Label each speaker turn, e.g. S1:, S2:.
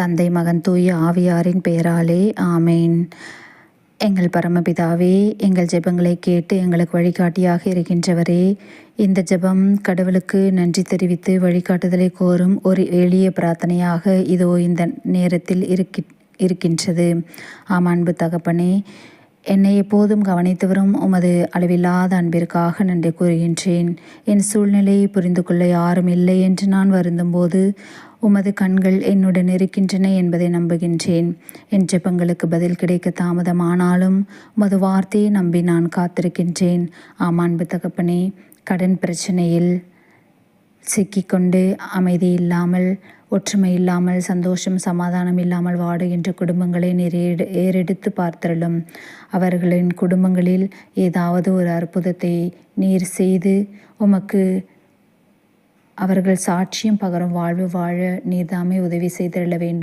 S1: தந்தை மகன் தூய ஆவியாரின் பெயராலே ஆமேன். எங்கள் பரமபிதாவே எங்கள் ஜெபங்களை கேட்டு எங்களுக்கு வழிகாட்டியாக இருக்கின்றவரே இந்த ஜெபம் கடவுளுக்கு நன்றி தெரிவித்து வழிகாட்டுதலை கோரும் ஒரு எளிய பிரார்த்தனையாக இதோ இந்த நேரத்தில் இருக்கி இருக்கின்றது. ஆம் அன்பு தகப்பனே என்னை எப்போதும் கவனித்து வரும் உமது அளவில்லாத அன்பிற்காக நன்றி கூறுகின்றேன். என் சூழ்நிலையை புரிந்து கொள்ள யாரும் இல்லை என்று நான் வருந்தும்போது உமது கண்கள் என்னுடன் இருக்கின்றன என்பதை நம்புகின்றேன். என் ஜெபங்களுக்கு பதில் கிடைக்க தாமதமானாலும் உமது வார்த்தையை நம்பி நான் காத்திருக்கின்றேன். ஆமான்பு தகப்பனே கடன் பிரச்சனையில் சிக்கிக்கொண்டு அமைதி இல்லாமல் ஒற்றுமை இல்லாமல் சந்தோஷம் சமாதானம் இல்லாமல் வாடுகின்ற குடும்பங்களை நிறைய ஏறெடுத்து பார்த்தருளும். அவர்களின் குடும்பங்களில் ஏதாவது ஒரு அற்புதத்தை நீர் செய்து உமக்கு அவர்கள் சாட்சியம் பகரும் வாழ்வு வாழ நீர்தாமே உதவி செய்திருள வேண்டும்.